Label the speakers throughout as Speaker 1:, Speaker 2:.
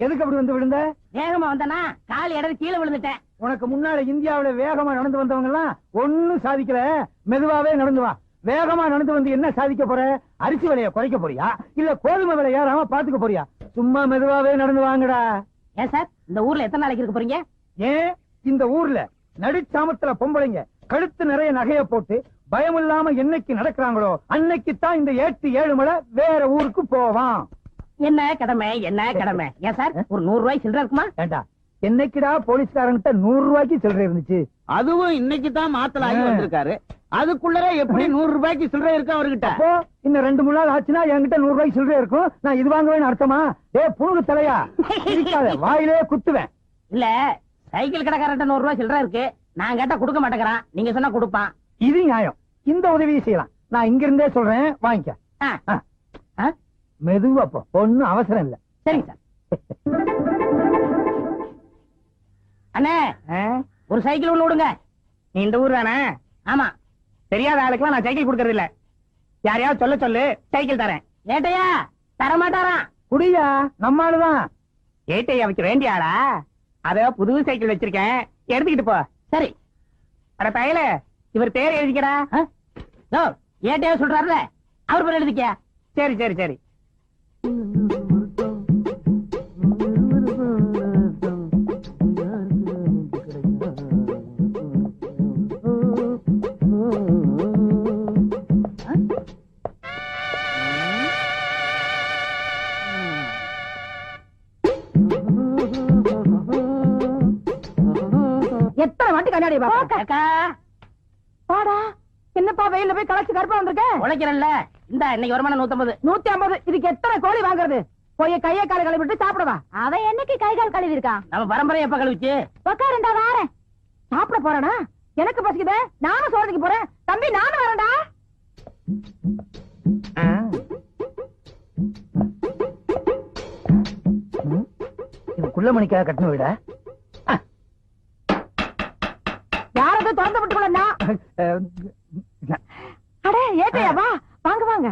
Speaker 1: எதுக்கு அப்படி வந்து விழுந்த?
Speaker 2: வேகமா வந்தனா? கால் இடது கீழே விழுந்துட்டேன்.
Speaker 1: உனக்கு முன்னால இந்தியாவுல வேகமா நடந்து வந்தவங்க எல்லாம் ஒண்ணும் சாதிக்கல. மெதுவாவே நடந்து வா. வேகமா நடந்து வந்து என்ன சாதிக்க போற? அரிசி விலைய குறைக்க போறியா? இல்ல கோதுமை விலை ஏறாம பாத்துக்க போறியா? சும்மா மெதுவாவே நடந்து வாங்கடா.
Speaker 2: ஏன் சார்? இந்த ஊர்ல எத்தனை நாளைக்கு இருக்க போறீங்க?
Speaker 1: ஏன்? இந்த ஊர்ல நடுச்சாமத்துல பொம்பளைங்க கழுத்து நிறைய நகைய போட்டு பயம் இல்லாம என்னைக்கு நடக்கிறாங்களோ அன்னைக்கு தான் இந்த ஏட்டு ஏழு மலை வேற ஊருக்கு போவான்.
Speaker 2: என்ன கடமை என்ன கடமை? ஏன் சார் ஒரு நூறு ரூபாய் சில்லற இருக்குமா?
Speaker 1: ஏண்டா என்னைக்குடா போலீஸ்காரங்கிட்ட நூறு ரூபாய்க்கு சில்லறை இருந்துச்சு?
Speaker 3: அதுவும் இன்னைக்கு தான் மாத்தல ஆகி. வந்திருக்காரு. அதுக்குள்ளர எப்படி நூறு ரூபாய்க்கு சில்லறை இருக்கு அவர்கிட்ட?
Speaker 1: அப்போ இன்னும் ரெண்டு மூணு நாள் ஆச்சுன்னா என்கிட்ட நூறு ரூபாய்க்கு சில்லறை இருக்கும். நான் இது வாங்குவேன்னு அர்த்தமா? டே புணுகு தலையா? சிரிக்காத, வாயிலே குத்துவேன்.
Speaker 2: இல்ல சைக்கிள் கடைக்காரன்ட்ட நூறு ரூபாய் சில்லற இருக்கு. நான் கேட்டா கொடுக்க மாட்டேங்கிறான். நீங்க சொன்னா கொடுப்பான்.
Speaker 1: இது நியாயம். இந்த உதவியை செய்யலாம். நான் இங்க இருந்தே சொல்றேன். வாங்கிக்க. மெதுவா போ. ஒண்ணும் அவசரம் இல்ல.
Speaker 2: சரிங்க சார். அண்ணே? ஒரு சைக்கிள் ஒண்ணு விடுங்க.
Speaker 3: நீ இந்த ஊர் தானே?
Speaker 2: ஆமா.
Speaker 3: தெரியாத ஆளுக்கெல்லாம் நான் சைக்கிள் கொடுக்கறது இல்ல. யாரையாவது சொல்ல சொல்லு. சைக்கிள் தரேன்.
Speaker 2: ஏட்டையா? தர மாட்டாராம்
Speaker 1: குடியா நம்மாளுதான்
Speaker 3: ஏட்டையா வைக்க வேண்டிய ஆளா? அத புது சைக்கிள் வச்சிருக்கேன். எடுத்துக்கிட்டு போ.
Speaker 2: சரி.
Speaker 3: அட பயல. இவர் பேர்?
Speaker 2: யோ, ஏட்டையா சொல்றாருல? அவர் பேர் எழுதிக்க.
Speaker 3: சரி சரி சரி.
Speaker 2: எத்தனை வாட்டி கண்ணாடி பாக்கா.
Speaker 4: பாடா என்னப்பா வெயில்ல போய் களைச்சு கருப்பா வந்திருக்க?
Speaker 2: உழைக்கிறல்ல இந்த இன்னைக்கு வருமானம் நூத்தம்பது.
Speaker 4: நூத்தி ஐம்பது இதுக்கு எத்தனை கோழி வாங்குறது? போய் கையை கால கழுவிட்டு சாப்பிடவா
Speaker 5: அவன் என்னைக்கு கை கால் கழுவி இருக்கான்
Speaker 2: நம்ம பரம்பரை எப்ப கழிச்சு
Speaker 5: உக்காருண்டா வாரேன்.
Speaker 4: சாப்பிட போறானா? எனக்கு பசிக்குதே. நானும் சோறதுக்கு போறேன். தம்பி நானும் வரேன்டா.
Speaker 1: ஆ. ம். இது குள்ள மணிக்காக கட்டணம் விட?
Speaker 4: அடே ஏட்டையா வா வாங்க வாங்க.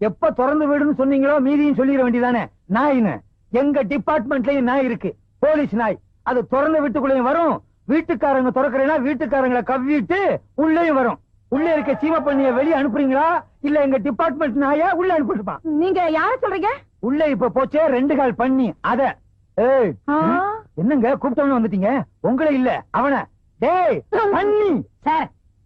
Speaker 1: எப்ப திறந்து வீடுன்னு சொன்னீங்களோ மீதியும் சொல்லிட வேண்டியதானே? நாயின்னு எங்க டிபார்ட்மெண்ட்லயும் நாய் இருக்கு. போலீஸ் நாய். அது திறந்து வீட்டுக்குள்ளேயும் வரும். வீட்டுக்காரங்க திறக்கிறேன்னா வீட்டுக்காரங்களை கவ்விட்டு உள்ளேயும் வரும். உள்ள இருக்க சீம பண்ணிய வெளியே அனுப்புறீங்களா? இல்ல எங்க டிபார்ட்மெண்ட் நாய? உள்ள அனுப்பிட்டுப்பான்
Speaker 4: நீங்க யார சொல்றீங்க?
Speaker 1: உள்ள இப்ப போச்சே ரெண்டு கால் பண்ணி அத? என்னங்க கூப்பிட்டவன வந்துட்டீங்க? உங்களை இல்ல அவன. டேய் பண்ணி.
Speaker 2: சார்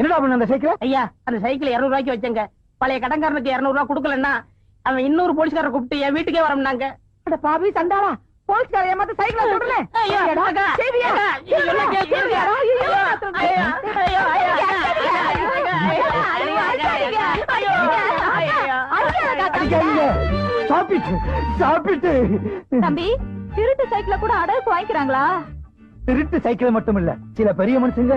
Speaker 1: என்னடா பண்ண அந்த சைக்கிளை
Speaker 2: ஐயா அந்த சைக்கிள் இருநூறு ரூபாய்க்கு வச்சங்க பழைய கடன்காரனுக்கு இருநூறு ரூபாய் கொடுக்கலன்னா அவன் இன்னொரு போலீஸ்காரரை கூப்பிட்டு என் வீட்டுக்கே வரம்னாங்க
Speaker 4: அட பாவி சண்டாளா போலீஸ்கார ஏமாத்த சைக்கிள சுடல
Speaker 2: ஐயோ, அக்கா, அக்கா, ஐயோ, என்ன கேக்குறீங்க? ஐயோ, ஐயோ, ஐயோ, ஐயோ, ஐயோ, ஐயோ, ஐயோ,
Speaker 1: அடிக்காதீங்க சாப்பிட்டு சாப்பிட்டு
Speaker 5: தம்பி திருட்டு சைக்கிள கூட அடகுக்கு வாங்கிக்கிறாங்களா
Speaker 1: திருட்டு சைக்கிள் மட்டும் இல்ல சில பெரிய மனுஷங்க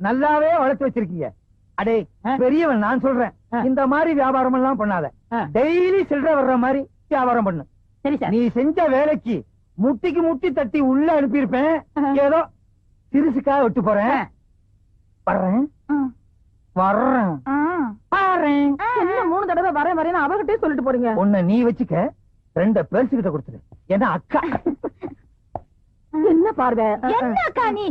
Speaker 1: நல்லாவே வளர்த்து வச்சிருக்கீங்க. அடே? பெரியவன் நான் சொல்றேன். இந்த மாதிரி வியாபாரம் எல்லாம் பண்ணாத. டெய்லி சில்லற வர்ற மாதிரி வியாபாரம் பண்ணு.
Speaker 2: சரி சார்.
Speaker 1: நீ செஞ்ச வேலைக்கு முட்டிக்கு முட்டி தட்டி உள்ள அனுப்பியிருப்பேன். ஏதோ சிறுசுக்காக விட்டு போறேன். வர்றேன். வர்றேன்.
Speaker 4: என்ன மூணு தடவை வரேன் வரேன் அவகிட்டே சொல்லிட்டு போறீங்க?
Speaker 1: உன்னை நீ வச்சுக்க ரெண்ட பேர்ஸ் கிட்ட கொடுத்துரு. ஏன்னா அக்கா.
Speaker 4: என்ன பார்வை?
Speaker 5: என்ன அக்கா நீ?